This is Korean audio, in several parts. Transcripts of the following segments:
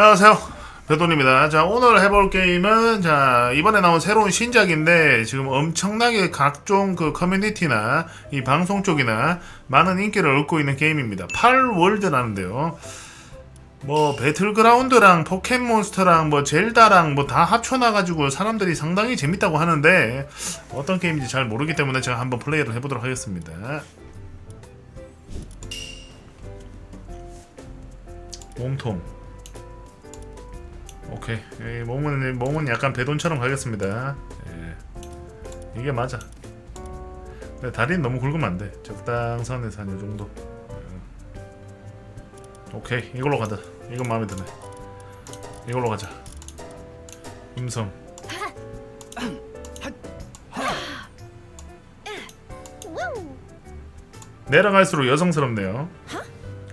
안녕하세요. 배돈입니다. 자, 오늘 해볼 게임은, 자, 이번에 나온 새로운 신작인데, 지금 엄청나게 각종 그 커뮤니티나, 이 방송 쪽이나, 많은 인기를 얻고 있는 게임입니다. 8월드라는데요. 뭐, 배틀그라운드랑 포켓몬스터랑 뭐, 젤다랑 뭐, 다 합쳐놔가지고 사람들이 상당히 재밌다고 하는데, 어떤 게임인지 잘 모르기 때문에 제가 한번 플레이를 해보도록 하겠습니다. 몸통. 오케이. 이 몸은 몸은 약간 배돈처럼 가겠습니다. 예. 이게 맞아. 근데 다리는 너무 굵으면 안 돼. 적당선에서 한이 정도. 예. 오케이. 이걸로 가자. 이건 마음에 드네. 이걸로 가자. 음성. 내려갈수록 여성스럽네요.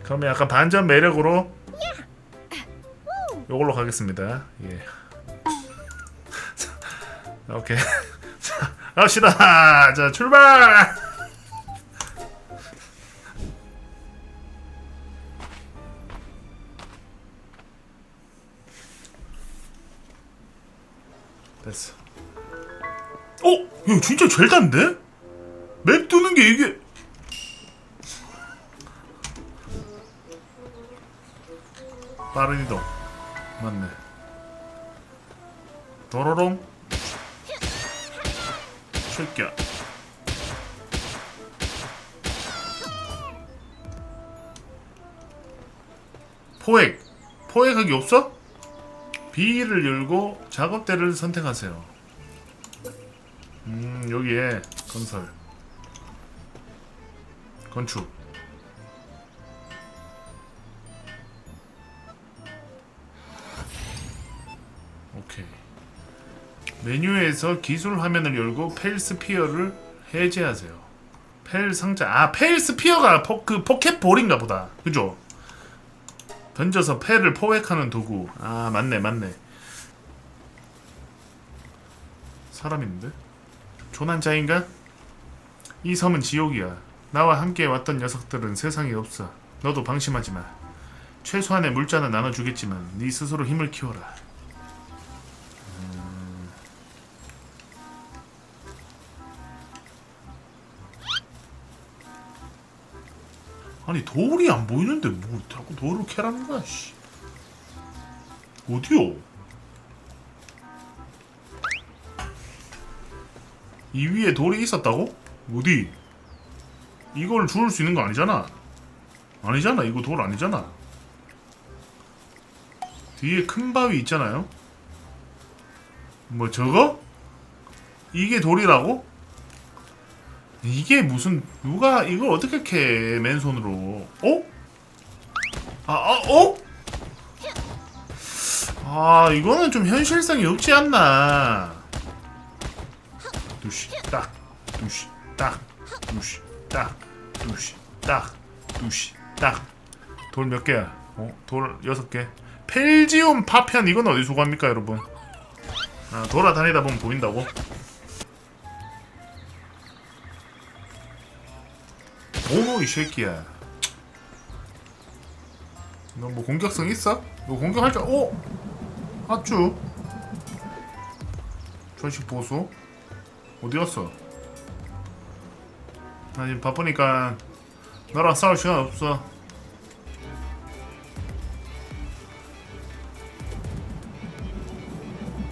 그러면 약간 반전 매력으로 요걸로 가겠습니다. 예. 자, 오케이. 자, 갑시다. 자, 출발. 됐어. 어? 이거 진짜 젤다인데? 맵 뜨는 게 이게 빠른 이동 맞네. 도로롱. 새끼야 포획. 포획하기 없어? B를 열고 작업대를 선택하세요. 음 여기에 건설. 건축 메뉴에서 기술 화면을 열고 펠 스피어를 해제하세요. 펠 상자. 아, 펠 스피어가 포, 그 포켓볼인가 보다. 그죠? 던져서 펠을 포획하는 도구. 아, 맞네, 맞네. 사람 있는데? 조난자인가? 이 섬은 지옥이야. 나와 함께 왔던 녀석들은 세상에 없어. 너도 방심하지 마. 최소한의 물자는 나눠주겠지만 네 스스로 힘을 키워라. 아니 돌이 안 보이는데 뭐 자꾸 돌을 캐라는 거야 씨. 어디요? 이 위에 돌이 있었다고? 어디? 이걸 주울 수 있는 거 아니잖아 아니잖아 이거 돌 아니잖아 뒤에 큰 바위 있잖아요 뭐 저거? 이게 돌이라고? 이게 무슨 누가 이걸 어떻게 캐 맨손으로? 어? 아, 아 어? 아 이거는 좀 현실성이 없지 않나? 두시 딱 두시 딱 두시 딱 두시 딱 두시 딱 돌 몇 개야? 어? 돌 여섯 개. 펠지움 파편 이건 어디서 구합니까 여러분? 아 돌아다니다 보면 보인다고? 오노 이 새끼야. 너 뭐 공격성 있어? 너 공격할 줄 오. 아쭈. 전식 보수. 어디 갔어? 나 지금 바쁘니까 너랑 싸울 시간 없어.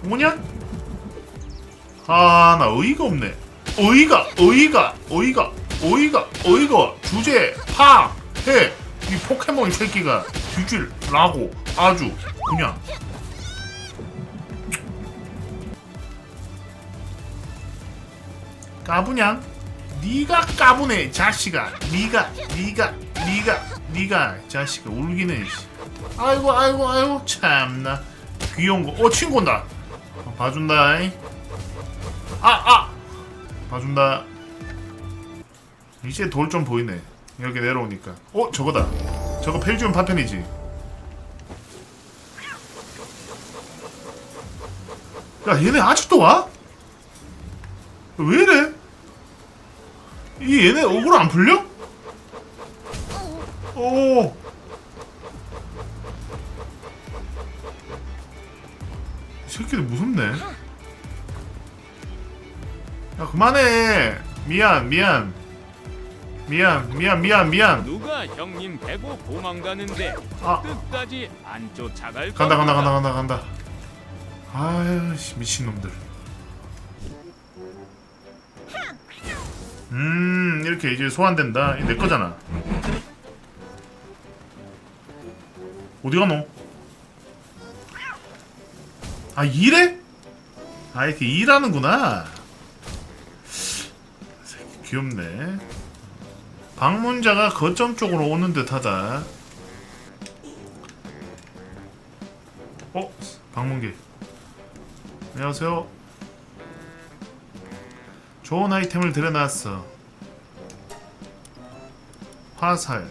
뭐냐? 아, 나 어이가 없네. 어이가, 어이가, 어이가, 어이가, 어이가, 주제, 파, 해. 이 포켓몬 새끼가 뒤질 라고 아주 그냥. 까부냥? 네가 까부네 자식아 네가 네가 네가 네가 자식아 울기는 씨. 아이고 아이고 아이고 참나 귀여운 거어 친구 온다 어, 봐준다 아아 봐준다 이제 돌 좀 보이네 여기 내려오니까 어 저거다 저거 펠지움 파편이지 야 얘네 아직도 와? 왜 이래? 이 얘네 억울 안 풀려? 오 새끼들 무섭네. 야 그만해. 미안 미안. 미안 미안 미안 미안. 누가 형님 배고 도망가는데 아 끝까지 안 쫓아갈 간다 간다. 간다 간다 간다. 아유 씨, 미친놈들. 음 이렇게 이제 소환된다. 이내 거잖아. 어디 가노? 아 일해? 아 이렇게 일하는구나. 새끼 귀엽네. 방문자가 거점 쪽으로 오는 듯하다. 어? 방문객. 안녕하세요. 좋은 아이템을 들여놨어. 화살,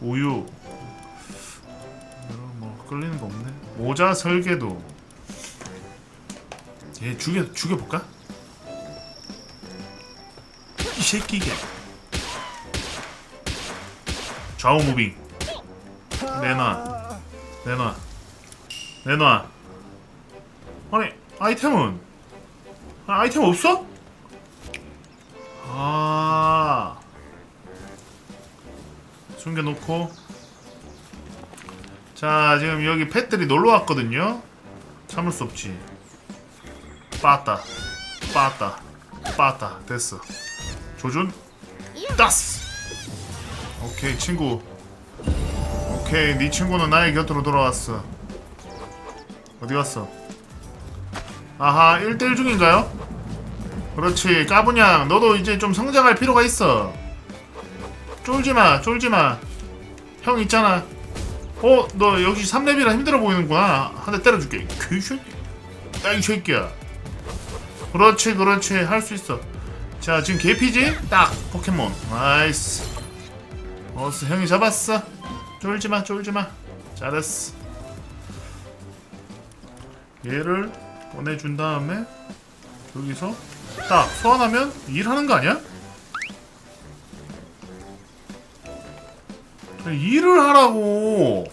우유. 뭐 끌리는 거 없네. 모자 설계도. 얘 죽여 죽여 볼까? 이 새끼게. 좌우 무빙. 내놔. 내놔. 내놔. 아니 아이템은 아, 아이템 없어? 아 숨겨놓고 자 지금 여기 펫들이 놀러 왔거든요. 참을 수 없지. 빠따 빠따 빠따 됐어. 조준 따스. 오케이 친구. 오케이 네 친구는 나의 곁으로 돌아왔어. 어디 갔어? 아하 1대1 중인가요? 그렇지 까부냥 너도 이제 좀 성장할 필요가 있어 쫄지마 쫄지마 형 있잖아 어? 너 역시 3렙이라 힘들어 보이는구나 한 대 때려줄게 그 새끼 야이 새끼야 그렇지 그렇지 할 수 있어 자 지금 개피지? 딱 포켓몬 나이스 어스 형이 잡았어 쫄지마 쫄지마 잘했어 얘를 보내준 다음에 여기서 딱 소환하면 일하는 거 아니야? 일을 하라고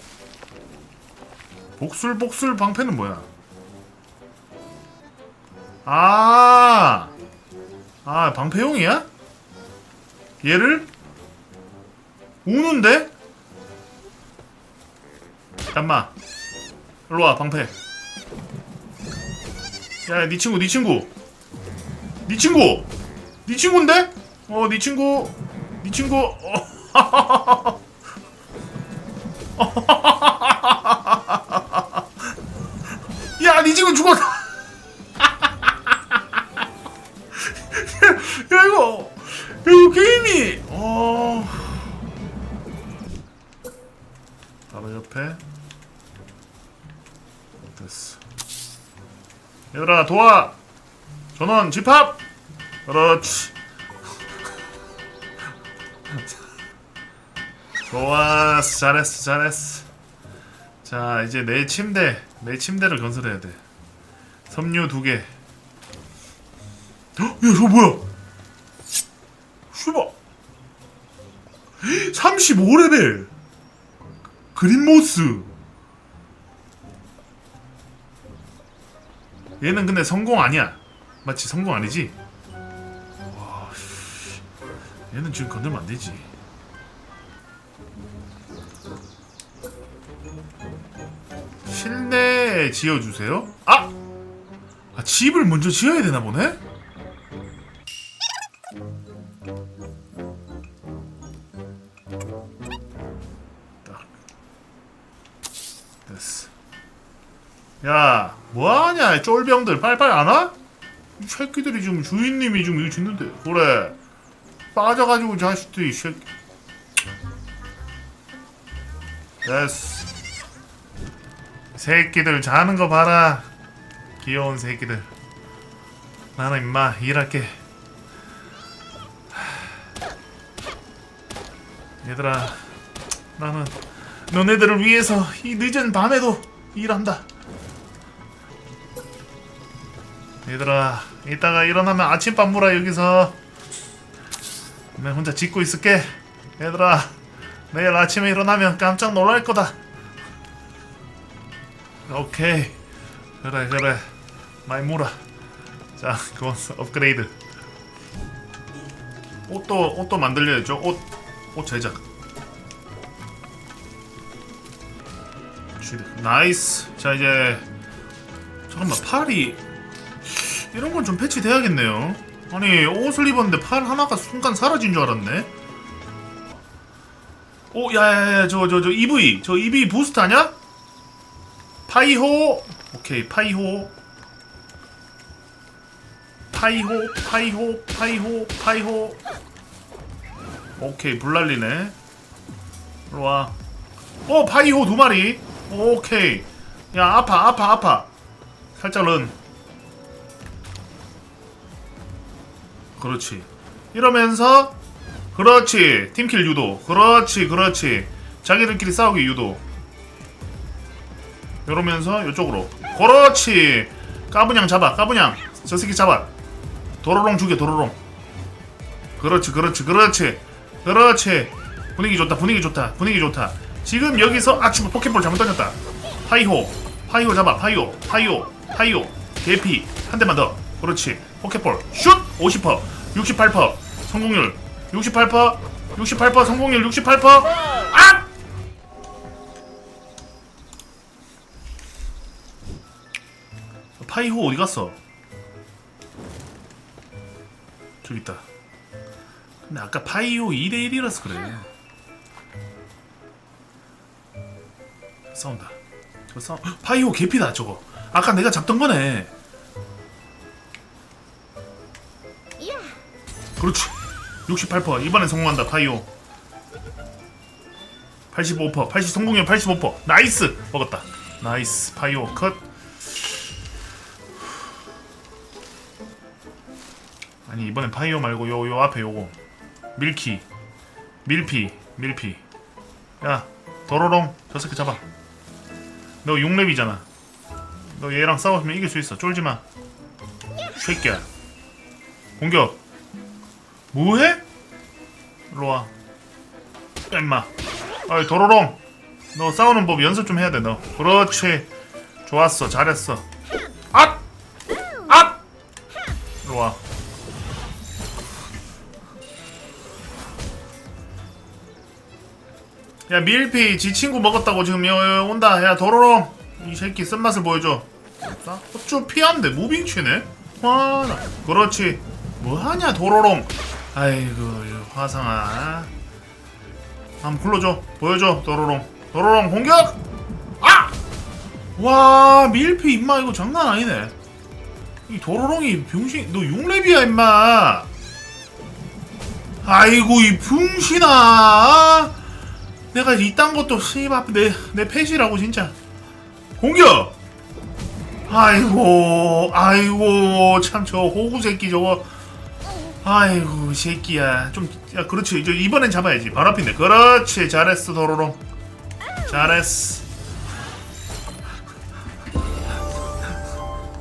복술 복술 방패는 뭐야? 아, 아 방패용이야? 얘를 우는데? 잠깐만 일로 와 방패 야, 네 친구, 네 친구. 네 친구. 네 친구인데? 어, 네 친구. 네 친구. 어. 됐어. 얘들아 도와! 전원 집합! 그렇지. 좋았어 잘했어 잘했어. 자 이제 내 침대 내 침대를 건설해야 돼. 섬유 두 개. 야 저거 뭐야? 슈바! 35레벨! 그린모스 얘는 근데 성공 아니야. 맞지? 성공 아니지? 와, 씨. 얘는 지금 건들면 안 되지. 실내에 지어주세요. 아! 아, 집을 먼저 지어야 되나 보네? 쫄병들. 빨리빨리 안 와? 이 새끼들이 지금 주인님이 지금 이거 짓는데. 그래. 빠져가지고 자식들이, 이 새끼. 됐어. 새끼들 자는 거 봐라. 귀여운 새끼들. 나는 임마 일할게. 얘들아, 나는 너네들을 위해서 이 늦은 밤에도 일한다. 얘들아 이따가 일어나면 아침밥 물어 여기서. 내 혼자 짓고 있을게. 얘들아 내일 아침에 일어나면 깜짝 놀랄 거다. 오케이. 그래 그래. 많이 물어. 자 그건 업그레이드. 옷도 옷도 만들려야죠. 옷, 옷 제작. 나이스. 자 이제 잠깐만 팔이 이런 건 좀 패치돼야겠네요. 아니 옷을 입었는데 팔 하나가 순간 사라진 줄 알았네. 오 야야야 저 저 저 EV 저 EV 부스트 아냐? 파이호. 오케이 파이호. 파이호 파이호 파이호 파이호. 오케이 불 날리네. 일로와. 오 파이호 두 마리. 오케이. 야 아파 아파 아파. 살짝 런 그렇지. 이러면서 그렇지. 팀킬 유도. 그렇지 그렇지. 자기들끼리 싸우기 유도. 이러면서 이쪽으로. 그렇지. 까분양 잡아 까분양 저 새끼 잡아. 도로롱 죽여 도로롱. 그렇지 그렇지 그렇지. 그렇지. 분위기 좋다 분위기 좋다 분위기 좋다. 지금 여기서 아 지금 포켓볼 잘못 던졌다. 파이호. 파이호 잡아 파이호. 파이호. 파이호. 개피. 한 대만 더. 그렇지. 포켓볼. 슛 50% 68% 성공률 68% 68% 성공률 68% 아! 파이호 어디 갔어? 저기 있다. 근데 아까 파이호 2대 1이라서 그래. 싸운다. 저 싸 파이호 개피다 저거. 아까 내가 잡던 거네. 그렇지. 68% 이번엔 성공한다. 파이호. 85% 80 성공률 85% 나이스! 먹었다. 나이스. 파이호 컷. 아니 이번엔 파이어 말고 요 요 앞에 요거. 밀키. 밀피. 밀피. 야 도로롱. 저 새끼 잡아. 너 6렙이잖아. 너 얘랑 싸우면 이길 수 있어. 쫄지마. 쉐끼야. 공격 뭐해? 일로와. 야 임마. 어이 도로롱. 너 싸우는 법 연습 좀 해야 돼너. 그렇지. 좋았어. 잘했어. 앗! 앗! 일로와. 야 밀피 지 친구 먹었다고 지금 여, 여, 온다. 야 도로롱. 이 새끼 쓴맛을 보여줘. 자, 어쭈 피한데 무빙 치네? 화나. 그렇지. 뭐하냐 도로롱 아이고 이 화상아. 한번 불러줘. 보여줘 도로롱. 도로롱 공격! 아! 와 밀피 임마. 이거 장난 아니네. 이 도로롱이 병신 너 6렙이야 임마. 아이고 이 병신아. 내가 이딴 것도 씨발 내 내 펫이라고 진짜. 공격! 아이고 아이고 참 저 호구 새끼 저거 아이고 새끼야. 좀 야 그렇지. 이제 이번엔 잡아야지. 바로 앞인데. 그렇지. 잘했어 도로롱 잘했어.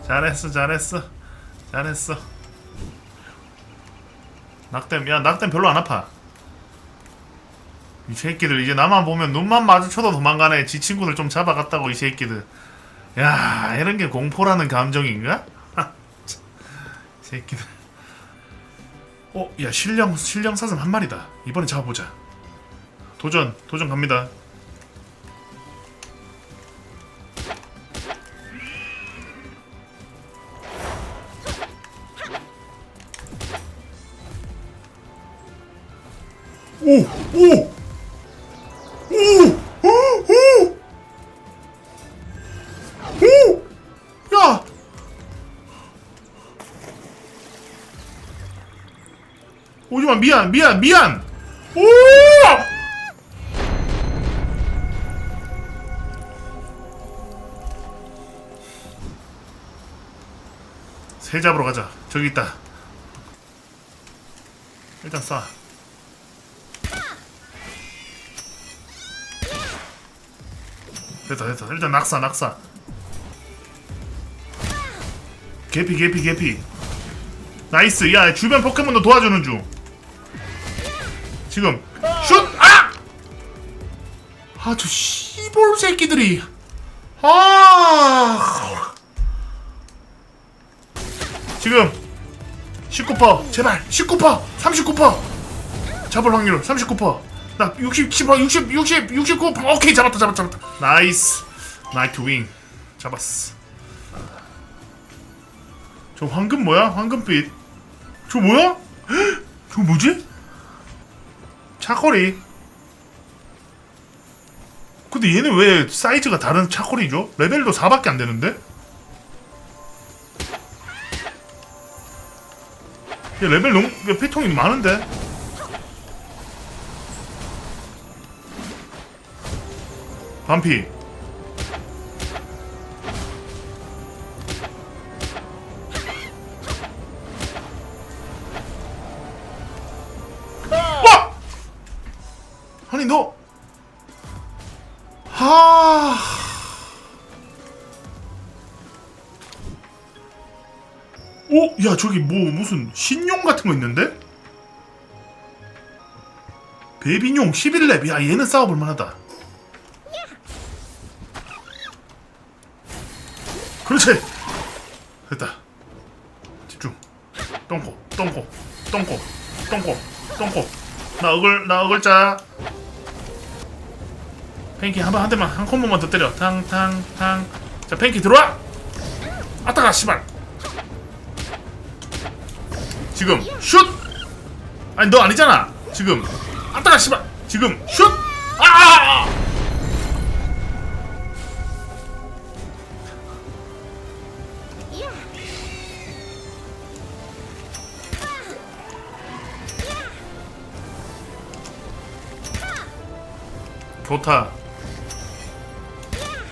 잘했어 잘했어. 잘했어. 낙댐. 야 낙댐 별로 안 아파. 이 새끼들 이제 나만 보면 눈만 마주쳐도 도망가네. 지 친구들 좀 잡아갔다고 이 새끼들. 야 이런 게 공포라는 감정인가? 새끼들. 어, 야 신령 신령 사슴 한 마리다. 이번에 잡아보자. 도전 도전 갑니다. 오! 오! 오! 오! 오지마 미안 미안 미안! 오! 새 잡으러 가자. 저기 있다. 일단 쏴. 됐다 됐다. 일단 낙사 낙사. 개피 개피 개피. 나이스. 야 주변 포켓몬도 도와주는 중 지금 슛! 아! 아저 씨볼 새끼들이 아 지금 19% 제발 19% 39% 잡을 확률 39%. 나 60, 10, 60, 60, 69. 오케이 잡았다, 잡았다, 잡았다. 나이스. 나이트 윙. 잡았어. 저 황금 뭐야? 황금빛. 저 뭐야? 헉, 저 뭐지? 차코리. 근데 얘는 왜 사이즈가 다른 차코리죠? 레벨도 4밖에 안 되는데? 얘 레벨 너무 얘 패통이 많은데? 반피 야 저기 뭐 무슨 신용 같은 거 있는데? 베비뇽 11렙. 야 얘는 싸워볼 만하다. 그렇지. 됐다. 집중. 똥꼬, 똥꼬, 똥꼬, 똥꼬, 똥꼬. 나 어글, 나 어글자. pen키 한번 한 대만 한 콤보만 더 때려. 탕, 탕, 탕. 자, pen키 들어와. 아따가 씨발. 지금 슛. 아니 너 아니잖아. 지금 아따가 씨발. 지금 슛. 아! 좋다.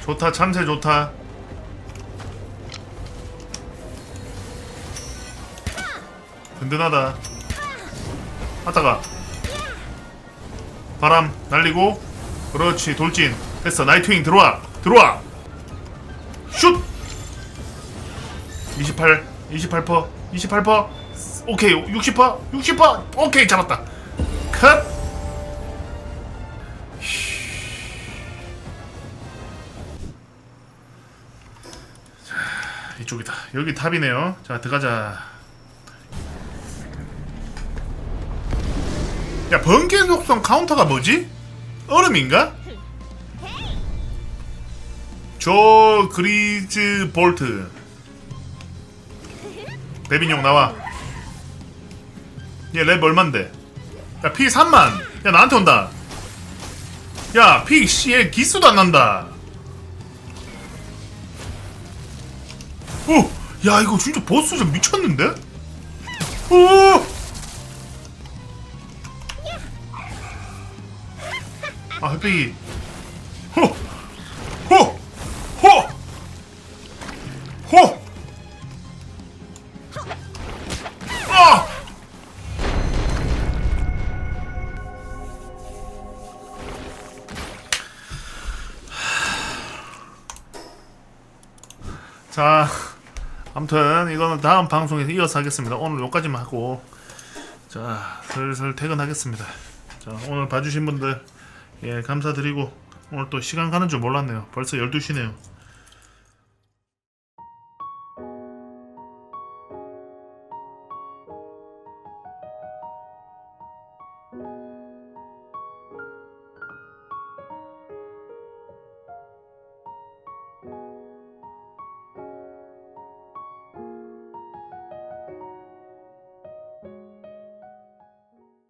좋다. 참새 좋다. 든든하다. 하다가. 바람 날리고 그렇지 돌진. 됐어 나이트윙 들어와 들어와. 슛! 28 28% 28% 오케이 60% 60% 오케이 잡았다. 컷! 자, 이쪽이다. 여기 탑이네요. 자 들어가자 야 번개 속성 카운터가 뭐지? 얼음인가? 조 그리즈 볼트. 베빈용 나와. 얘 랩 얼만데? 야 피 3만. 야 나한테 온다. 야피 씨얘 기수도 안 난다. 오야 이거 진짜 보스 좀 미쳤는데? 오 아, 햇빛이. 호! 호! 호! 호! 아! 자, 아무튼 이거는 다음 방송에서 이어서 하겠습니다. 오늘 여기까지만 하고 자, 슬슬 퇴근하겠습니다. 자, 오늘 봐주신 분들 예, 감사드리고 오늘 또 시간 가는 줄 몰랐네요. 벌써 12시네요.